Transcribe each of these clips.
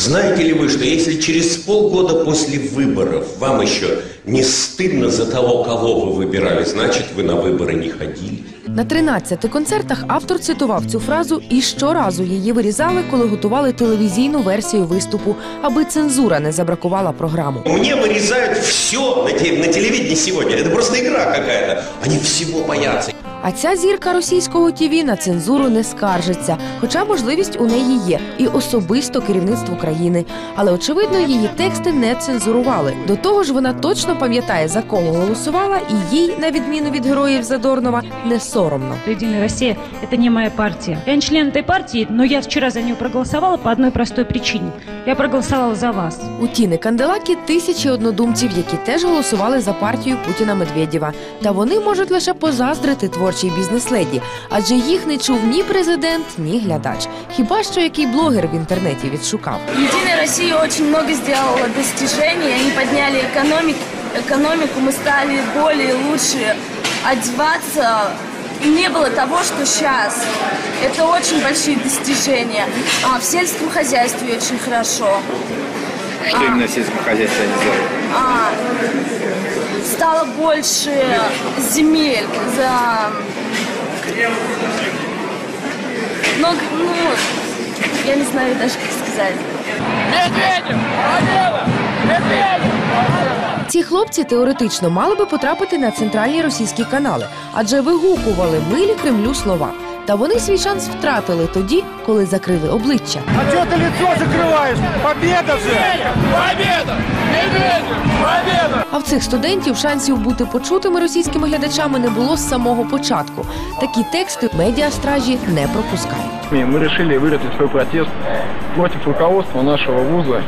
Знаете ли вы, что если через полгода после выборов вам еще не стыдно за того, кого вы выбирали, значит, вы на выборы не ходили? На 13 концертах автор цитував цю фразу і щоразу її вирізали, коли готували телевізійну версію виступу, аби цензура не забракувала програму. Мне вырезают все на, те- на телевидении сегодня. Это просто игра какая-то. Они всего боятся. А ця зірка російського ТІВІ на цензуру не скаржиться, хоча можливість у неї є, і особисто керівництво країни. Але очевидно, її тексти не цензурували. До того ж, вона точно пам'ятає за кого голосувала, і їй, на відміну від героїв Задорнова, не соромно. Единая Россия – это не моя партия. Я не член этой партии, но я вчера за нее проголосовала по одной простой причине. Я проголосовала за вас. У Тіни Канделакі тисячі однодумців, які теж голосували за партію Путіна Медведєва. Та вони можуть лише позаздрити творчій бізнес-леді, адже їх не чув ні президент, ні глядач. Хіба що який блогер в інтернеті відшукав. Единая Россия очень много сделала достижений. Они подняли экономик, экономику, мы стали более лучше одеваться. И не было того, что сейчас. Это очень большие достижения. А, в сельском хозяйстве очень хорошо. Что именно в сельском хозяйстве они сделали? А, стало больше земель за... Много, ну, я не знаю даже, как сказать. Ці хлопці теоретично мали би потрапити на центральні російські канали, адже вигукували милі Кремлю слова. Та вони свій шанс втратили тоді, коли закрили обличчя. А что ты лицо закрываешь? Победа же! А в цих студентів шансів бути почутими російськими глядачами не було з самого початку. Такі тексти медіастражі не пропускають. И Мы решили выразить свой протест против руководства нашего вуза,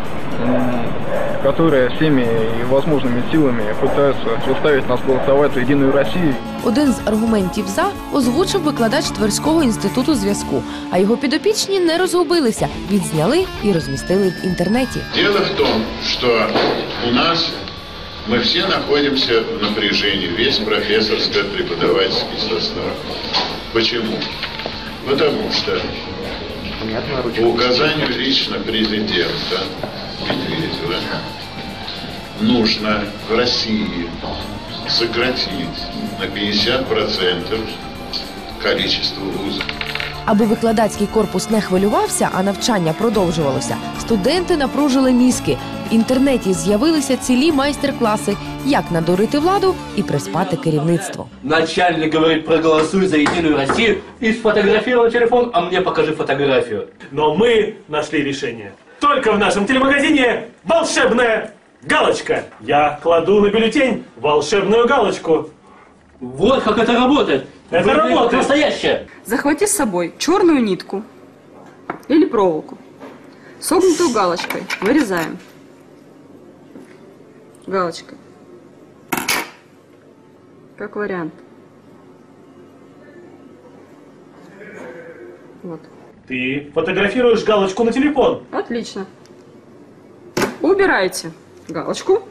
м, которое всеми возможными силами пытается заставить нас голосовать за Единую Россию. Один з аргументів за озвучив викладач Тверського інституту зв'язку, а його підопічні не розгубилися, відзняли і розмістили в інтернеті. Дело в том, что у нас мы все находимся в напряжении, весь профессорско-преподавательский состав. Почему? Потому что по указанию лично президента Медведева нужно в России сократить на 50% количество вузов. Аби викладацький корпус не хвилювався, а навчання продовжувалося, студенти напружили мізки. В інтернеті з'явилися цілі майстер-класи, як надурити владу і приспати керівництво. Начальник говорит, проголосуй за Единую Россию и сфотографировал телефон, а мне покажи фотографию. Но мы нашли решение. Только в нашем телемагазине волшебная галочка. Я кладу на бюллетень волшебную галочку. Вот как это работает. Это Выглядит работает. настоящее. Захвати с собой черную нитку или проволоку, согнутую галочкой. Вырезаем. Галочкой. Как вариант. Вот. Ты фотографируешь галочку на телефон. Отлично. Убирайте галочку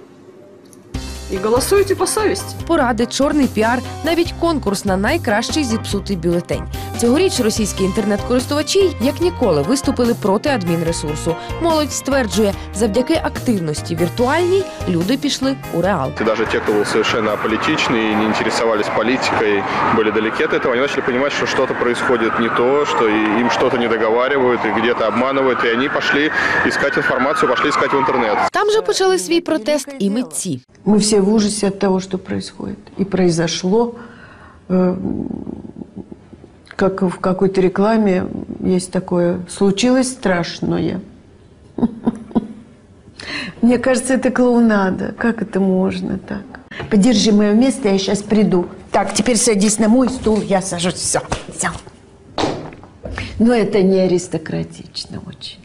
и голосуйте по совісті. Поради, чорний піар, навіть конкурс на найкращий зіпсутий бюлетень. Цьогоріч російські інтернет-користувачі як ніколи виступили проти адмінресурсу. Молодь стверджує, завдяки активності віртуальній люди пішли у реал. И даже те, кто был совершенно аполитичный и не интересовались политикой, были далеки от этого, они начали понимать, что что-то происходит не то, что и- им что-то не договаривают и где-то обманывают, и они пошли искать информацию, пошли искать в интернет. Там же почали свій протест і митці. Мы все в ужасе от того, что происходит. И произошло, э, как в какой-то рекламе есть такое, случилось страшное. Мне кажется, это клоунада. Как это можно так? Подержи мое место, я сейчас приду. Так, теперь садись на мой стул, я сажусь. Все, все. Но это не аристократично очень.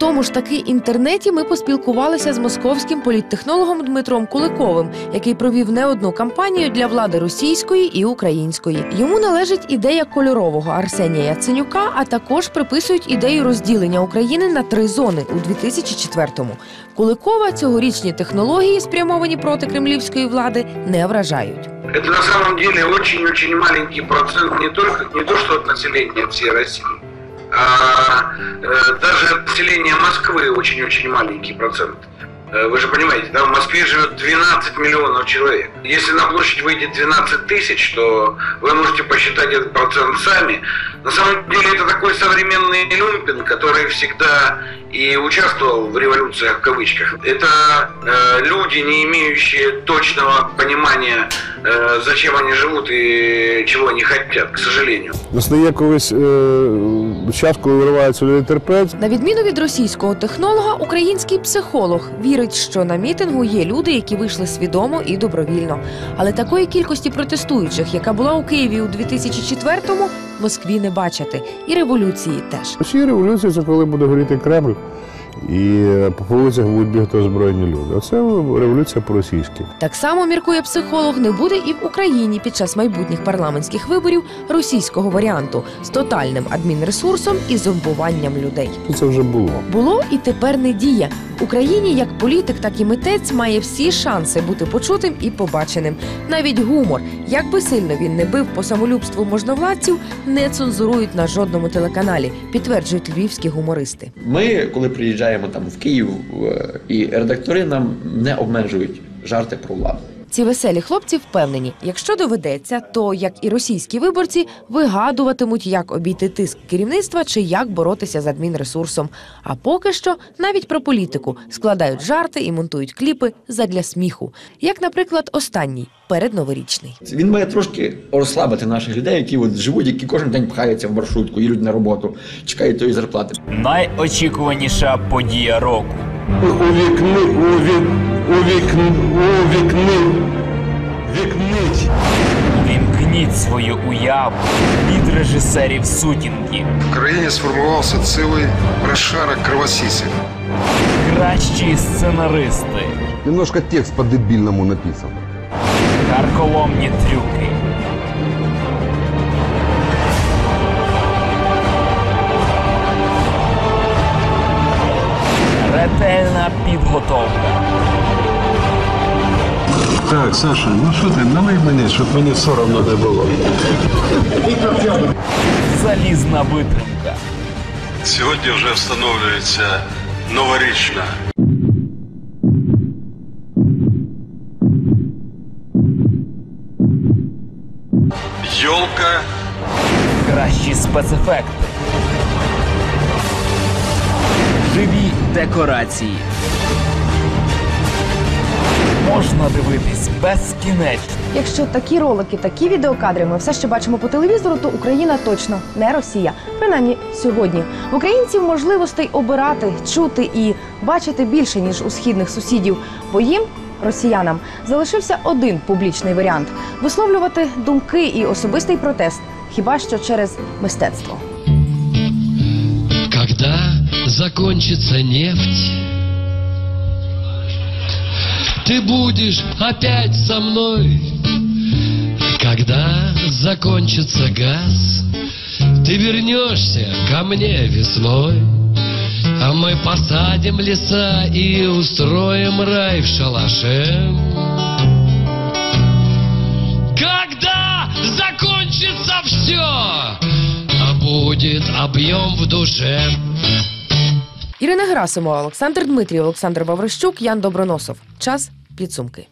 Тому ж таки інтернеті ми поспілкувалися з московським політтехнологом Дмитром Куликовим, який провів не одну кампанію для влади російської і української. Йому належить ідея кольорового Арсенія Яценюка, а також приписують ідею розділення України на три зони у 2004-му. Куликова цьогорічні технології, спрямовані проти кремлівської влади, не вражають. Это на самом деле очень-очень маленький процент не только не то, что от населения всей России, а э, даже население Москвы очень-очень маленький процент. Э, Вы же понимаете, да, в Москве живет 12 миллионов человек. Если на площадь выйдет 12 тысяч, то вы можете посчитать этот процент сами. На самом деле это такой современный люмпин, который всегда и участвовал в революциях в кавычках. Это э, люди, не имеющие точного понимания, э, зачем они живут и чего они хотят, к сожалению. Колись е, час, коли виривається людей терпець. На відміну від російського технолога, український психолог вірить, що на мітингу є люди, які вийшли свідомо і добровільно. Але такої кількості протестуючих, яка була у Києві у 2004-му, в Москві не бачити, і революції теж. Усі революції це коли буде горіти Кремль, і по вулицях будуть бігати озброєні люди. Оце революція по-російськи. Так само міркує психолог, не буде і в Україні під час майбутніх парламентських виборів російського варіанту з тотальним адмінресурсом і зомбуванням людей. Це вже було. Було і тепер не діє. В Україні як політик, так і митець має всі шанси бути почутим і побаченим. Навіть гумор, як би сильно він не бив по самолюбству можновладців, не цензурують на жодному телеканалі, підтверджують львівські гумористи. Ми, коли приїжджаємо там в Київ, е, і редактори нам не обмежують жарти про владу. Ці веселі хлопці впевнені, якщо доведеться, то як і російські виборці вигадуватимуть, як обійти тиск керівництва чи як боротися з адмінресурсом. А поки що навіть про політику складають жарти і монтують кліпи задля сміху, як, наприклад, останній передноворічний. Він має трошки розслабити наших людей, які от живуть, які кожен день пхаються в маршрутку, їдуть на роботу, чекають тої зарплати. Найочікуваніша подія року. Увікни, увік, увікни, увікни, вікнить. Увімкніть свою уяву від режисерів сутінків. В країні сформувався цілий прошарок кровосісів. Кращі сценаристи, Немножко текст по-дебильному написан. карколомні трюки. Ретельна підготовка. Так, Саша, ну що ти, налий мені, щоб мені соромно не було. Залізна витримка. Сьогодні вже встановлюється новорічна. Йолка. Кращі спецефекти. Живі декорації. Можна дивитись безкінечно. Якщо такі ролики, такі відеокадри ми все ще бачимо по телевізору, то Україна точно не Росія. Принаймні сьогодні в українців можливостей обирати, чути і бачити більше ніж у східних сусідів, бо їм. Росіянам залишився один публічний варіант висловлювати думки і особистий протест, хіба що через мистецтво. Когда закончится нефть, ты будешь опять со мной. Когда закончится газ, ты вернешься ко мне весной. А мы посадим леса и устроим рай в шалаше. Когда закончится все, а будет объем в душе. Ірина Герасимова, Олександр Дмитрій, Олександр Ваврищук, Ян Доброносов. Час підсумки.